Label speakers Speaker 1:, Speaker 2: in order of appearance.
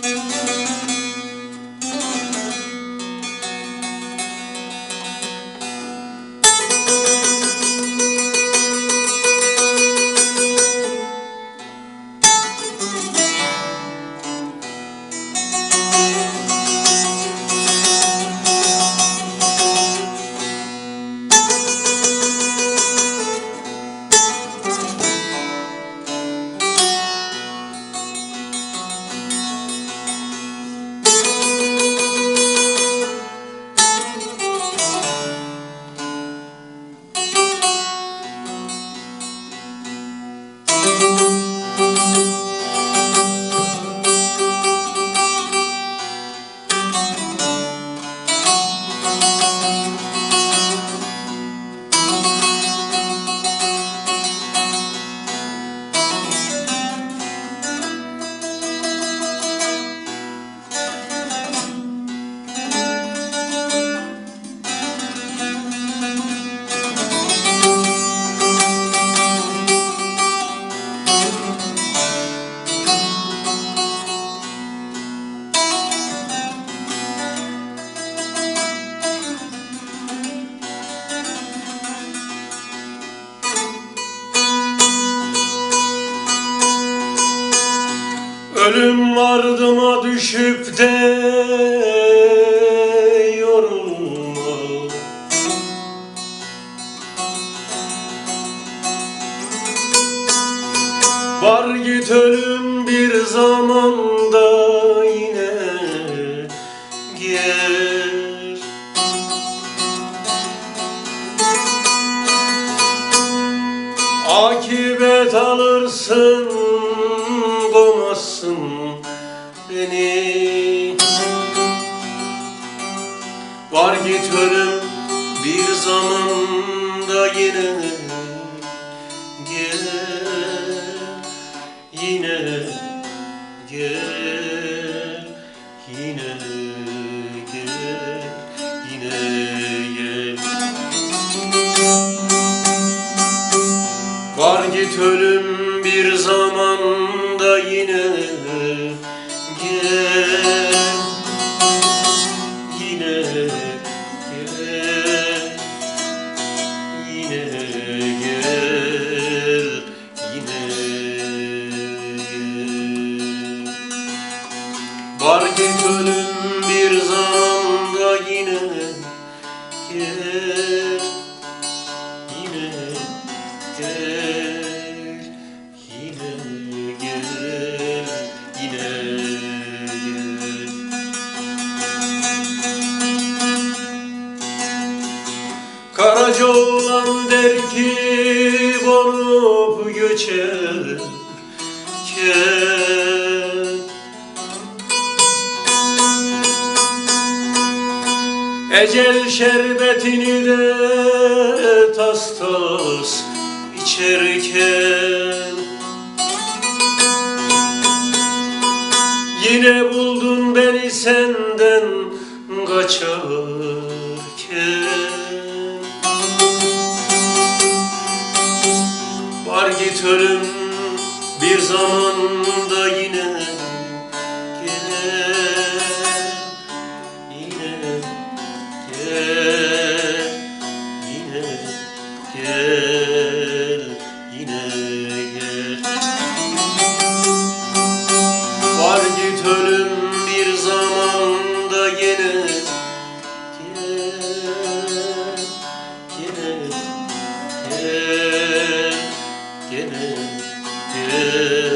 Speaker 1: Música Ölüm ardıma düşüp de yorulma Var git ölüm bir zamanda yine gel Akibet alırsın Kovmazsın beni. Var git ölüm bir zamanda yine ölüm bir zamanda yine gel. Yine gel. Yine gel. Yine gel. Var git ölüm bir zamanda yine gel Karaca oğlan der ki konup göçer Ecel şerbetini de tas tas içerken Yine buldun beni senden kaçarken Var git ölüm bir zamanda yine Amen.